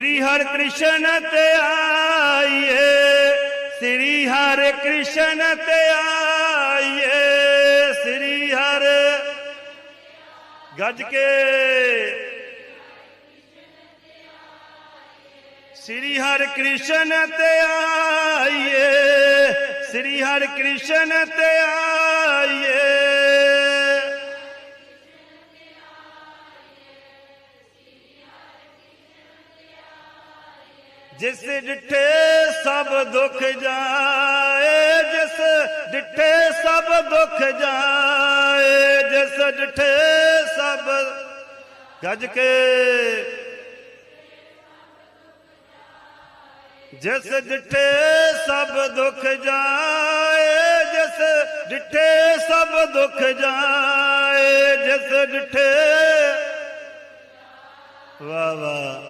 श्री हर कृष्ण ते आइए श्री हर कृष्ण ते आइए श्री हर गज के। श्री हर कृष्ण ते आइए श्री हर कृष्ण ते आइए ਜਿਸ ਡਿਠੇ ਸਭ ਦੁੱਖ ਜਾਏ ਜਿਸ ਡਿਠੇ ਸਭ ਦੁੱਖ ਜਾਏ ਜਿਸ ਡਿਠੇ ਸਭ ਗੱਜ ਕੇ ਜਿਸ ਡਿਠੇ ਸਭ ਦੁੱਖ ਜਾਏ ਜਿਸ ਡਿਠੇ ਸਭ ਦੁੱਖ ਜਾਏ ਜਿਸ ਡਿਠੇ ਵਾਹ ਵਾਹ